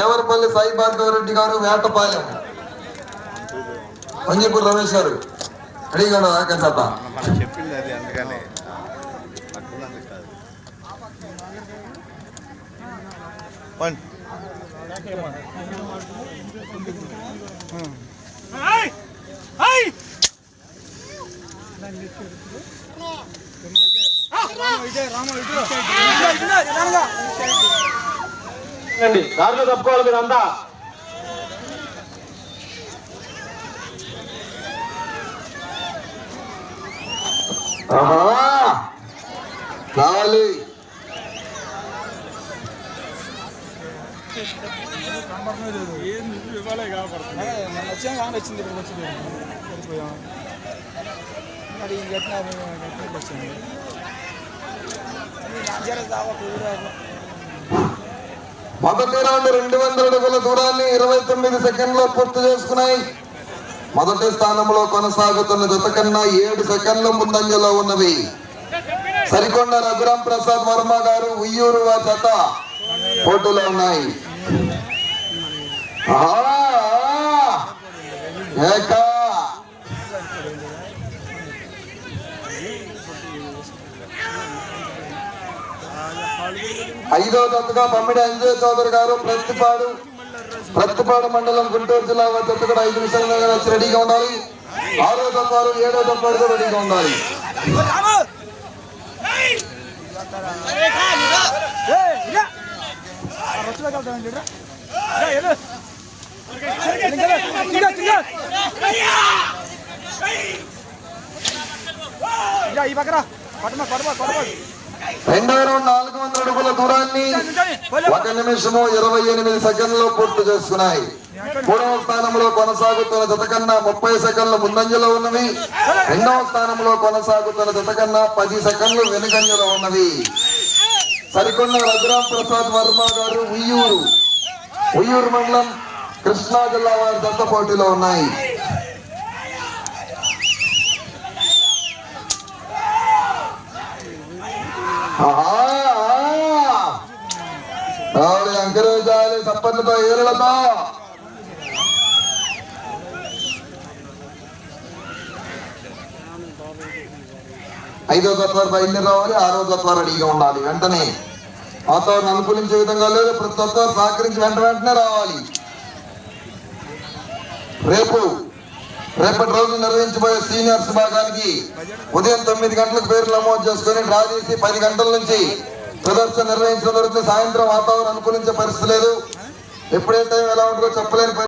దేవరపల్లి సాయి భార్గవరెడ్డి గారు వేటపాలెం మంజీపూర్ రమేష్ గారు అడిగాడు ఆకాశత మనం చెప్పింది అది అందుకని అండి దారిలో తప్పుకోవాలి మీరు అంతా. ఆహా! కావాలి వచ్చింది ఇక్కడికి వచ్చింది మరి ఎట్లా వచ్చింది అది దావా మొదటి రౌండ్ రెండు వందల అడుగుల దూరాన్ని ఇరవై తొమ్మిది సెకండ్లో పూర్తి చేసుకున్నాయి మొదటి స్థానంలో కొనసాగుతున్న జత కన్నా ఏడు సెకండ్ల ముందంజలో ఉన్నవి సరికొండ రఘురాం ప్రసాద్ వర్మ గారు ఉయ్యూరు ఆ జత పోటీలో ఉన్నాయి ఆహా! ఏకా! ఐదో జతగా బమ్మిడి అంజయ్ చౌదరి గారు ప్రతిపాడు ప్రతిపాడు మండలం గుంటూరు జిల్లా జత కూడా ఐదు నిమిషాలుగా వచ్చి రెడీగా ఉండాలి ఆరో జత వారు ఏడో జత వారు కూడా రెడీగా ఉండాలి ఈ పక్కన కొట్టమా పడమ పడమ రెండో రౌండ్ నాలుగు వందల అడుగుల దూరాన్ని ఒక నిమిషము ఇరవై ఎనిమిది సెకండ్లో పూర్తి చేసుకున్నాయి. మూడవ స్థానంలో కొనసాగుతున్న జత కన్నా ముప్పై సెకండ్లు ముందంజలో ఉన్నవి. రెండవ స్థానంలో కొనసాగుతున్న జత కన్నా పది సెకండ్లు వెనుకంజలో ఉన్నవి. సరికొండ రఘురాం ప్రసాద్ వర్మ గారు ఉయ్యూరు. ఉయ్యూరు మండలం కృష్ణా జిల్లా వారి దత్త పోటీలో ఉన్నాయి. ఆవిడ ఎంకరేజాలి చప్పట్లతో ఏళ్ళతో ఐదో తత్వాలు బయలుదేరి రావాలి ఆరో తత్వాలు రెడీగా ఉండాలి. వెంటనే వాతావరణం అనుకూలించే విధంగా లేదు ప్రతి తత్వాలు సహకరించి వెంట వెంటనే రావాలి. రేపు రేపటి రోజు నిర్వహించబోయే సీనియర్స్ భాగానికి ఉదయం తొమ్మిది గంటలకు పేర్లు నమోదు చేసుకుని డ్రా చేసి పది గంటల నుంచి ప్రదర్శన నిర్వహించడం జరుగుతుంది సాయంత్రం వాతావరణం అనుకూలించే పరిస్థితి లేదు. ఎప్పుడే టైం ఎలా ఉంటుందో చెప్పలేని